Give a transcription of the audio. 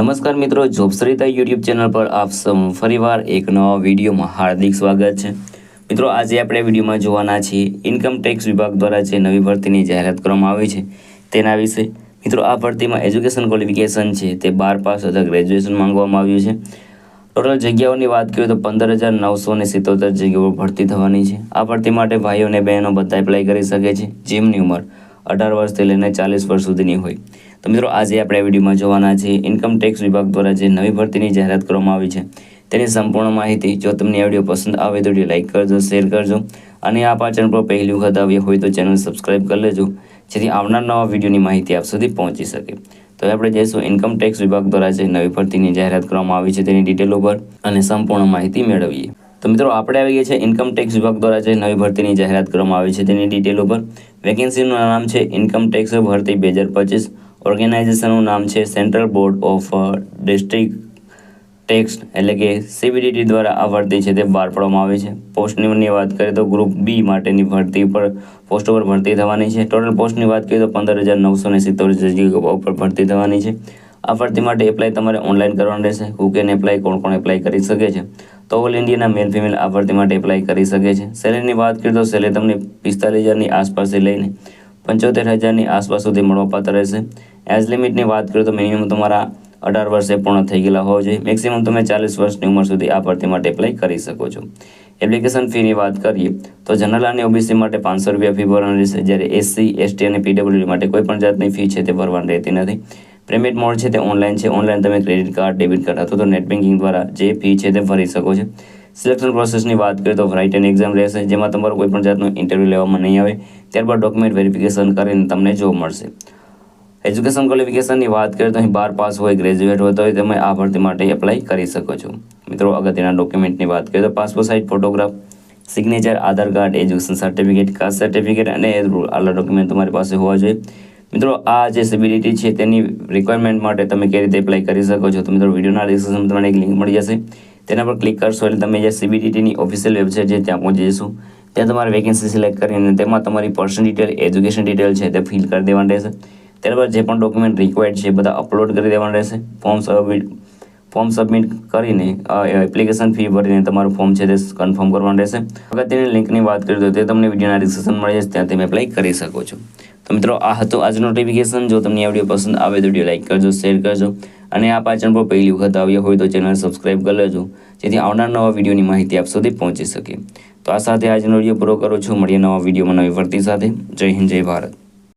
નમસ્કાર મિત્રો, જોબસરિતા YouTube channel પર આપ સૌ ફરીવાર એક નવા વિડીયોમાં હાર્દિક સ્વાગત છે. મિત્રો, આજે આપણે વિડીયોમાં જોવાના છીએ ઇન્કમ ટેક્સ વિભાગ દ્વારા જે નવી ભરતીની જાહેરાત કરવામાં આવી છે તેના વિશે. મિત્રો, આ ભરતીમાં એજ્યુકેશન ક્વોલિફિકેશન છે તે બાર પાસ અથવા ગ્રેજ્યુએશન માંગવામાં આવ્યું છે. ટોટલ જગ્યાઓની વાત કરીએ તો પંદર હજાર નવસો ને સિત્તોતેર જગ્યાઓ ભરતી થવાની છે. આ ભરતી માટે ભાઈઓ અને બહેનો બધા એપ્લાય કરી શકે છે જેમની ઉંમર અઢાર વર્ષથી લઈને ચાલીસ વર્ષ સુધીની હોય. તો મિત્રો, આજે આપણે વિડીયોમાં જોવાના છે ઇન્કમ ટેક્સ વિભાગ દ્વારા જે નવી ભરતીની જાહેરાત કરવામાં આવી છે, તેની સંપૂર્ણ માહિતી. જો તમને આ વીડિયો પસંદ આવે તો વીડિયો લાઇક કરજો, શેર કરજો અને આ પાચન પર પહેલી વખત આવ્યા હોય તો ચેનલ સબસ્ક્રાઈબ કરી લેજો, જેથી આવનાર નવા વિડીયોની માહિતી આપ સુધી પહોંચી શકે. તો આપણે જઈશું ઇન્કમ ટેક્સ વિભાગ દ્વારા જે નવી ભરતીની જાહેરાત કરવામાં આવી છે તેની ડિટેલ ઉપર અને સંપૂર્ણ માહિતી મેળવીએ. તો મિત્રો, આપણે આવી ગયા છે ઇન્કમ ટેક્સ વિભાગ દ્વારા જે નવી ભરતીની જાહેરાત કરવામાં આવી છે તેની ડિટેલ ઉપર. વેકેન્સીનું નામ છે ઇન્કમ ટેક્સ ભરતી બે હજાર પચીસ. ઓર્ગેનાઇઝેશનનું નામ છે central board of district tax એટલે કે સીબીડીટી દ્વારા આ ભરતી છે તે બહાર પાડવામાં આવી છે. પોસ્ટની વાત કરીએ તો ગ્રુપ બી માટેની ભરતી પર પોસ્ટ ઉપર ભરતી થવાની છે. ટોટલ પોસ્ટની વાત કરીએ તો પંદર હજાર નવસો ને જગ્યાઓ ઉપર ભરતી થવાની છે. આ ભરતી માટે એપ્લાય તમારે ઓનલાઈન કરવાનું રહેશે. હુ કેન એપ્લાય કોણ કોણ એપ્લાય કરી શકે છે? તો ઓલ ઇન્ડિયાના મેલ ફિમેલ આ માટે એપ્લાય કરી શકે છે. સેલેરીની વાત કરીએ તો સેલેરી તમને પિસ્તાલીસ હજારની આસપાસથી લઈને પંચોતેર હજારની આસપાસ સુધી મળવાપાત્ર રહેશે. એજ લિમિટની વાત કરીએ તો મિનિમમ તમારા અઢાર વર્ષે પૂર્ણ થઈ ગયેલા હોવા જોઈએ. મેક્સિમમ તમે ચાલીસ વર્ષની ઉંમર સુધી આ ભરતી માટે એપ્લાય કરી શકો છો. એપ્લિકેશન ફીની વાત કરીએ તો જનરલ અને ઓબીસી માટે પાંચસો રૂપિયા ફી ભરવાની રહેશે. જ્યારે એસસી એસટી અને પીડબ્લ્યુડી માટે કોઈ પણ જાતની ફી છે તે ભરવાની રહેતી નથી. પેમેન્ટ મોડ છે તે ઓનલાઈન છે. ઓનલાઈન તમે ક્રેડિટ કાર્ડ ડેબિટ કાર્ડ અથવા તો નેટ બેન્કિંગ દ્વારા જે ફી છે તે ભરી શકો છો. સિલેક્શન પ્રોસેસની વાત કરીએ તો રાઇટ એક્ઝામ રહેશે, જેમાં તમારું કોઈપણ જાતનું ઇન્ટરવ્યૂ લેવામાં નહીં આવે. ત્યારબાદ ડોક્યુમેન્ટ વેરિફિકેશન કરીને તમને જોબ મળશે. એજ્યુકેશન ક્વોલિફિકેશનની વાત કરીએ તો અહીં બાર પાસ હોય ગ્રેજ્યુએટ હોય, તો તમે આ ભરતી માટે એપ્લાય કરી શકો છો. મિત્રો અગત્યના ડોક્યુમેન્ટની વાત કરીએ તો passport size photograph signature Aadhaar card education certificate caste certificate અને આલા ડોક્યુમેન્ટ તમારી પાસે હોવા જોઈએ. મિત્રો, આ જે સીબીડીટી છે તેની રિક્વાયરમેન્ટ માટે તમે કઈ રીતે એપ્લાય કરી શકો છો તો મિત્રો, વિડીયોના ડિસ્ક્રિપ્શનમાં તમને એક લિંક મળી જશે. તેના પર ક્લિક કરશો એટલે તમે જે સીબીડીટીની ઓફિશિયલ વેબસાઇટ છે ત્યાં પહોંચી જશો. ત્યાં તમારે વેકેન્સી સિલેક્ટ કરીને તેમાં તમારી પર્સનલ ડિટેલ એજ્યુકેશન ડિટેલ છે તે ફિલ કરી દેવાની રહેશે. ત્યારબાદ જે પણ ડોક્યુમેન્ટ રિક્વાયર્ડ છે બધા અપલોડ કરી દેવાના રહેશે. ફોર્મ સબમિટ ફોર્મ સબમિટ કરીને એપ્લિકેશન ફી ભરીને તમારું ફોર્મ છે તે કન્ફર્મ કરવાનું રહેશે. અગત્યની લિંકની વાત કરી તો તે તમને વિડીયોના ડિસ્ક્રિપ્શન મળી જશે ત્યાં તમે એપ્લાય કરી શકો છો. તો મિત્રો, આ હતો આજનો નોટિફિકેશન જો તમને આ વીડિયો પસંદ આવે તો વીડિયો લાઇક કરજો શેર કરજો. અને આ પાચન પર પહેલી વખત આવ્યા હોય તો ચેનલ સબસ્ક્રાઇબ કરી લેજો, જેથી આવનાર નવા વિડીયોની માહિતી આપ સુધી પહોંચી શકે. તો આ સાથે આજનો વીડિયો પૂરો કરું છું. મળીએ નવા વિડીયોમાં નવી ભરતી સાથે. જય હિન્દ, જય ભારત.